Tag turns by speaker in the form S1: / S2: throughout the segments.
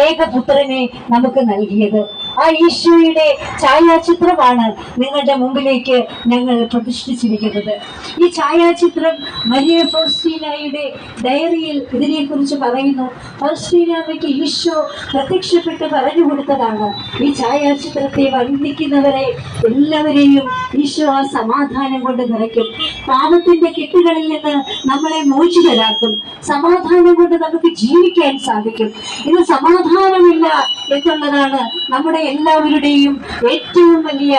S1: ഏകപുത്രനെ നമുക്ക് നൽകിയത്. ആ ഈശോയുടെ ഛായാചിത്രമാണ് നിങ്ങളുടെ മുമ്പിലേക്ക് ഞങ്ങൾ പ്രതിഷ്ഠിച്ചിരിക്കുന്നത്. ഈ ഛായാചിത്രം മരിയ ഫൗസ്റ്റീനായുടെ ഡയറിയിൽ ഇതിനെക്കുറിച്ച് പറയുന്നു. ഫൗസ്റ്റീനാമയ്ക്ക് ഈശോ പ്രത്യക്ഷപ്പെട്ട് പറഞ്ഞു കൊടുത്തതാണ്. ഈ ഛായാചിത്രത്തെ വന്ദിക്കുന്നവരെ എല്ലാവരെയും ഈശോ ആ സമാധാനം കൊണ്ട് നിറയ്ക്കും. പാപത്തിന്റെ കെട്ടുകളിൽ നിന്ന് നമ്മളെ മോചിതരാക്കും. സമാധാനം കൊണ്ട് നമുക്ക് ജീവിക്കാൻ സാധിക്കും. ഇത് സമാധാനമില്ല എന്നുള്ളതാണ് നമ്മുടെ എല്ലാവരുടെയും ഏറ്റവും വലിയ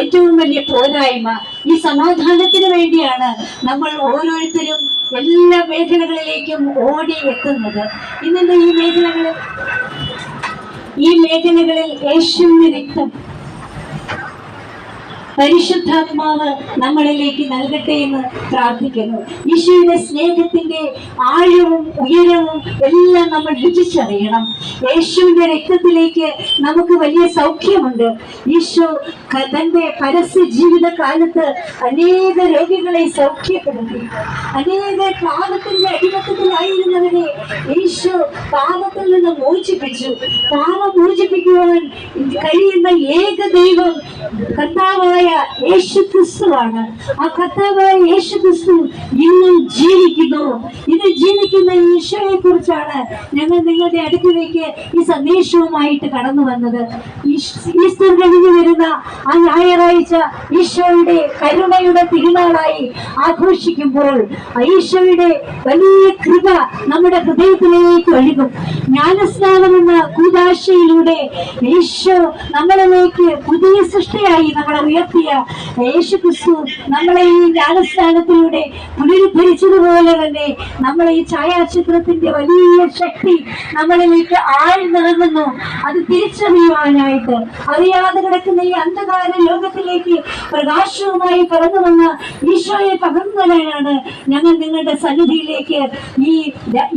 S1: ഏറ്റവും വലിയ പോരായ്മ ഈ സമാധാനത്തിന് വേണ്ടിയാണ് നമ്മൾ ഓരോരുത്തരും എല്ലാ മേഖലകളിലേക്കും ഓടി എത്തുന്നത്. ഇന്നത്തെ ഈ മേഖലകളിൽ ഈ മേഖലകളിൽ യേശുവിന്റെ രക്തം പരിശുദ്ധാത്മാവ് നമ്മളിലേക്ക് നൽകട്ടെ എന്ന് പ്രാർത്ഥിക്കുന്നു. ഈശോയുടെ സ്നേഹത്തിന്റെ ആഴവും ഉയരവും എല്ലാം നമ്മൾ രുചിച്ചറിയണം. യേശുവിന്റെ രക്തത്തിലേക്ക് നമുക്ക് വലിയ സൗഖ്യമുണ്ട്. ഈശോ തന്റെ പരസ്യ ജീവിത കാലത്ത് അനേക രോഗികളെ സൗഖ്യപ്പെടുത്തി. അനേക പാപത്തിന്റെ അടിമത്തത്തിലായിരുന്നവരെ ഈശോ പാപത്തിൽ നിന്ന് മോചിപ്പിച്ചു. പാപം മോചിപ്പിക്കുവാൻ കഴിയുന്ന ഏക ദൈവം കർത്താവായ യേശു ക്രിസ്തുവാണ് ആ കർത്താവായ യേശു ക്രിസ്തു ഇന്നും ജീവിക്കുന്നു. ഇത് ജീവിക്കുന്ന ഈശോയെ കുറിച്ചാണ് ഞങ്ങൾ നിങ്ങളുടെ അടുക്കിലേക്ക് ഈ സന്ദേശവുമായിട്ട് കടന്നു വന്നത്. ഈസ്റ്റർ കഴിഞ്ഞു വരുന്ന ആ ഞായറാഴ്ച ഈശോയുടെ കരുണയുടെ തിരുനാളായി ആഘോഷിക്കുമ്പോൾ ഈശോയുടെ വലിയ കൃപ നമ്മുടെ ഹൃദയത്തിലേക്ക് ഒഴുകും. ജ്ഞാനസ്നാനം എന്ന കൂതാശയിലൂടെ ഈശോ നമ്മളിലേക്ക് പുതിയ സൃഷ്ടിയായി നമ്മളെ ഉയർത്തിയ യേശു ക്രിസ്തു നമ്മളെ ഈ രാജസ്ഥാനത്തിലൂടെ പുനരുദ്ധരിച്ചതുപോലെ തന്നെ നമ്മളെ ഈ ഛായാചിത്രത്തിന്റെ വലിയ ശക്തി നമ്മളിലേക്ക് ആഴ്ന്നിറങ്ങുന്നു. അത് തിരിച്ചറിയുവാനായിട്ട് അറിയാതെ കിടക്കുന്ന ഈ അന്ധകാര ലോകത്തിലേക്ക് പ്രകാശവുമായി കടന്നു വന്ന ഈശോയെ പകർന്നവരാണ് ഞങ്ങൾ നിങ്ങളുടെ സന്നിധിയിലേക്ക് ഈ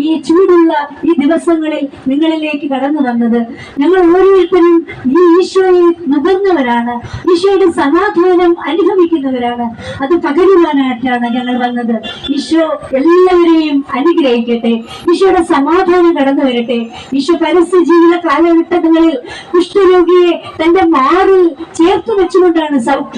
S1: ഈ ചൂടുള്ള ഈ ദിവസങ്ങളിൽ നിങ്ങളിലേക്ക് കടന്നു വന്നത്. ഞങ്ങൾ ഓരോരുത്തരും ഈ ഈശോയെ നുകർന്നവരാണ് ഈശോയുടെ സമാധാനം അനുഭവിക്കുന്നവരാണ്. അത് പകരുവാനായിട്ടാണ് ഞങ്ങൾ വന്നത്. ഈശോ എല്ലാവരെയും അനുഗ്രഹിക്കട്ടെ. ഈശോയുടെ സമാധാനം കടന്നു വരട്ടെ. ഈശോ പരസ്യ ജീവിത കാലഘട്ടങ്ങളിൽ കുഷ്ഠരോഗിയെ തന്റെ മാറിൽ ചേർത്ത് വെച്ചുകൊണ്ടാണ് സൗഖ്യം